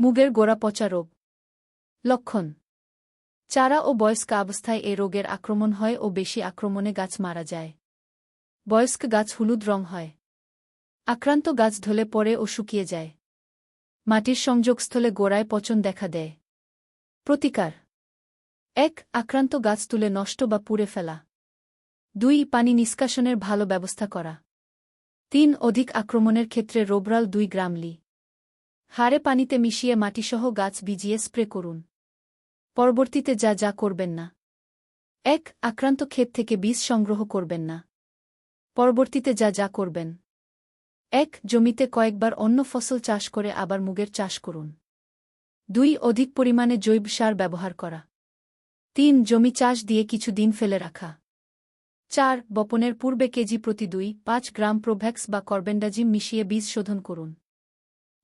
মুগের গোড়া পচা রোগ। লক্ষণ, চারা ও বয়স্ক অবস্থায় এ রোগের আক্রমণ হয় ও বেশি আক্রমণে গাছ মারা যায়। বয়স্ক গাছ হলুদ রং হয়। আক্রান্ত গাছ ঢলে পড়ে ও শুকিয়ে যায়। মাটির সংযোগস্থলে গোড়ায় পচন দেখা দেয়। প্রতিকার, এক, আক্রান্ত গাছ তুলে নষ্ট বা পুড়ে ফেলা। দুই, পানি নিষ্কাশনের ভালো ব্যবস্থা করা। তিন, অধিক আক্রমণের ক্ষেত্রে রোবরাল দুই গ্রাম লি। হাড়ে পানিতে মিশিয়ে মাটিসহ গাছ ভিজিয়ে স্প্রে করুন। পরবর্তীতে যা যা করবেন না। এক, আক্রান্ত ক্ষেত থেকে বীজ সংগ্রহ করবেন না। পরবর্তীতে যা যা করবেন। এক, জমিতে কয়েকবার অন্য ফসল চাষ করে আবার মুগের চাষ করুন। দুই, অধিক পরিমাণে জৈব সার ব্যবহার করা। তিন, জমি চাষ দিয়ে কিছু দিন ফেলে রাখা। চার, বপনের পূর্বে কেজি প্রতি দুই, পাঁচ গ্রাম প্রোভ্যাক্স বা কর্বেন্ডাজিম মিশিয়ে বীজ শোধন করুন।